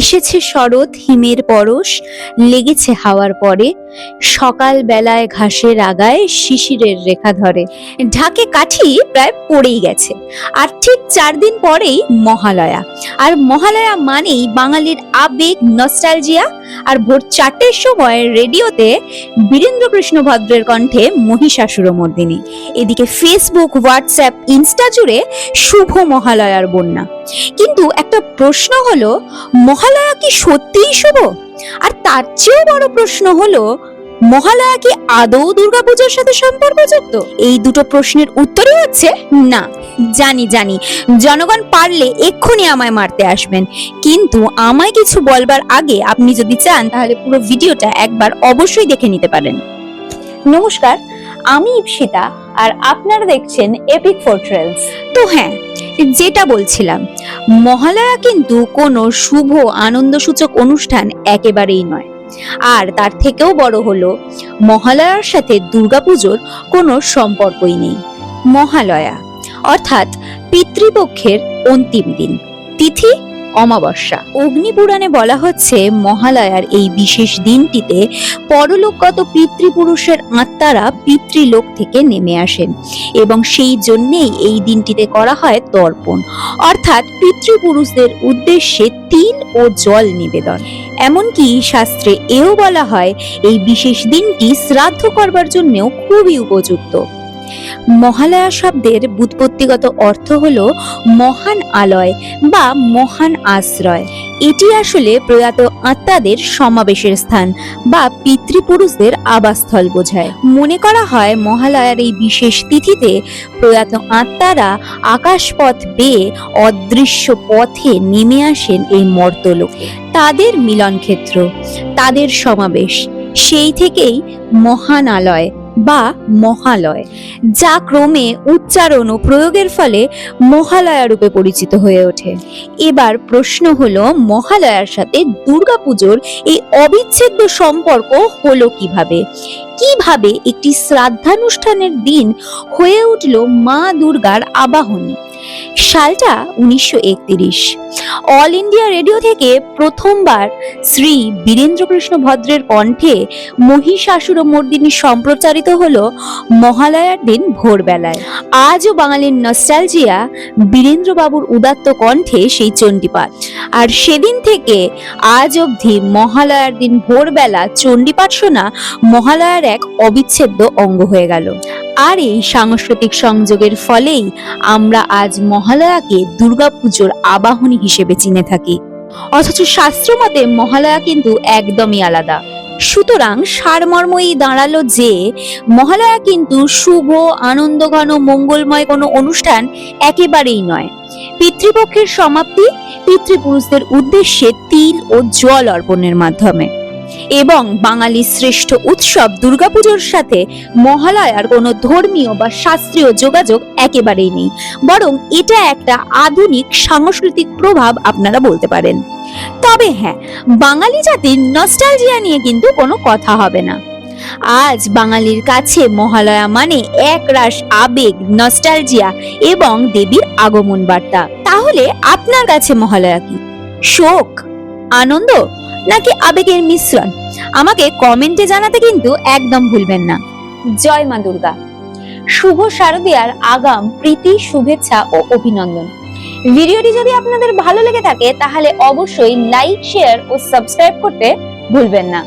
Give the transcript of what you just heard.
এসেছে শরৎ, হিমের পরশ, লেগেছে হাওয়ার পরে। সকাল বেলায় ঘাসের আগায় শিশিরের রেখা ধরে। ঢাকে কাঠি প্রায় পড়েই গেছে। আর ঠিক চার দিন পরেই মহালয়া। আর মহালয়া মানেই বাঙালির আবেগ নস্টালজিয়া আর ভোর চারটের সময় রেডিওতে বীরেন্দ্র কৃষ্ণ ভদ্রের কণ্ঠে মহিষাসুরমর্দিনী। এদিকে ফেসবুক হোয়াটসঅ্যাপ ইনস্টা জুড়ে শুভ মহালয়ার বন্যা। কিন্তু একটা প্রশ্ন হলো, মহালয়া কি সত্যিই শুভ? আর তার চেয়েও বড় প্রশ্ন হলো, মহালয়া কি আদৌ দুর্গাপূজার সাথে সম্পর্কযুক্ত? এই দুটো প্রশ্নের উত্তরই হচ্ছে না। জানি জানি, জনগণ পারলে এক্ষুনি আমায় মারতে আসবেন। কিন্তু আমায় কিছু বলবার আগে আপনি যদি চান, তাহলে পুরো ভিডিওটা একবার অবশ্যই দেখে নিতে পারেন। নমস্কার, আমি ইপসিতা আর আপনারা দেখছেন এপিক ফোর্ট্রেলস তো হ্যাঁ যেটা বলছিলাম, মহালয়া কিন্তু কোনো শুভ আনন্দসূচক অনুষ্ঠান একেবারেই নয়। আর তার থেকেও বড় হলো, মহালয়ার সাথে দুর্গাপুজোর কোনো সম্পর্কই নেই। মহালয়া, অর্থাৎ পিতৃপক্ষের অন্তিম দিন। তিথি অমাবস্যা। অগ্নিপুরাণে বলা হচ্ছে, মহালয়ার এই বিশেষ দিনটিতে পরলোকগত পিতৃপুরুষের আত্মারা পিতৃলোক থেকে নেমে আসেন এবং সেই জন্যেই এই দিনটিতে করা হয় তর্পণ। অর্থাৎ পিতৃপুরুষদের উদ্দেশ্যে তিল ও জল নিবেদন। এমনকি শাস্ত্রে এও বলা হয়, এই বিশেষ দিনটি শ্রাদ্ধ করবার জন্যও খুবই উপযুক্ত। মহালয়া শব্দের বুৎপত্তিগত অর্থ হল মহান আলয় বা মহান আশ্রয়। এটি আসলে প্রয়াত আত্মাদের সমাবেশের স্থান বা পিতৃপুরুষদের আবাসস্থল বোঝায়। মনে করা হয় মহালয়ার এই বিশেষ তিথিতে প্রয়াত আত্মারা আকাশপথ বেয়ে অদৃশ্য পথে নেমে আসেন এই মর্তলোকে। তাদের মিলনক্ষেত্র, তাদের সমাবেশ, সেই থেকেই মহানালয় বা মহালয়, যা ক্রমে উচ্চারণ ও প্রয়োগের ফলে মহালয়া রূপে পরিচিত হয়ে ওঠে। এবার প্রশ্ন হলো, মহালয়ার সাথে দুর্গাপুজোর এই অবিচ্ছেদ্য সম্পর্ক হলো কীভাবে? কীভাবে একটি শ্রাদ্ধানুষ্ঠানের দিন হয়ে উঠল মা দুর্গার আবাহনী? সালটা উনিশশো একত্রিশ। অল ইন্ডিয়া রেডিও থেকে প্রথমবার শ্রী বীরেন্দ্রকৃষ্ণ ভদ্রের কণ্ঠে মহিষাসুরমর্দিনী সম্প্রচারিত হল মহালয়ার দিন ভোরবেলায়। আজও বাঙালির নস্টালজিয়া বীরেন্দ্রবাবুর উদাত্ত কণ্ঠে সেই চণ্ডীপাঠ। আর সেদিন থেকে আজ অবধি মহালয়ার দিন ভোরবেলা চণ্ডীপাঠ শোনা মহালয়ার এক অবিচ্ছেদ্য অঙ্গ হয়ে গেল। আর এই সাংস্কৃতিক সংযোগের ফলেই আমরা আজ মহালয়াকে দুর্গাপুজোর আবাহনী হিসেবে চিনে থাকি। অথচ শাস্ত্রমতে মহালয়া কিন্তু একদমই আলাদা। সুতরাং সারমর্মই দাঁড়াল যে, মহালয়া কিন্তু শুভ, আনন্দঘন, মঙ্গলময় কোনো অনুষ্ঠান একেবারেই নয়। পিতৃপক্ষের সমাপ্তি পিতৃপুরুষদের উদ্দেশ্যে তিল ও জল অর্পণের মাধ্যমে। এবং বাঙালির শ্রেষ্ঠ উৎসব দুর্গাপুজোর সাথে মহালয়ার কোনো ধর্মীয় বা শাস্ত্রীয় যোগাযোগ একেবারেই নেই। বরং এটা একটা আধুনিক সাংস্কৃতিক প্রভাব আপনারা বলতে পারেন। তবে হ্যাঁ বাঙালি জাতির নস্টালজিয়া নিয়ে কিন্তু কোনো কথা হবে না। আজ বাঙালির কাছে মহালয়া মানে এক রাস আবেগ নস্টালজিয়া এবং দেবীর আগমন বার্তা। তাহলে আপনার কাছে মহালয়া কি? শোক? আনন্দ? নাকি আবেগের মিশ্রণ? আমাকে কমেন্টে জানাতে কিন্তু একদম ভুলবেন না। জয় মা দুর্গা। শুভ শারদিয়ার আগাম, প্রীতি, শুভেচ্ছা ও অভিনন্দন। ভিডিওটি যদি আপনাদের ভালো লেগে থাকে, তাহলে অবশ্যই লাইক শেয়ার ও সাবস্ক্রাইব করতে ভুলবেন না।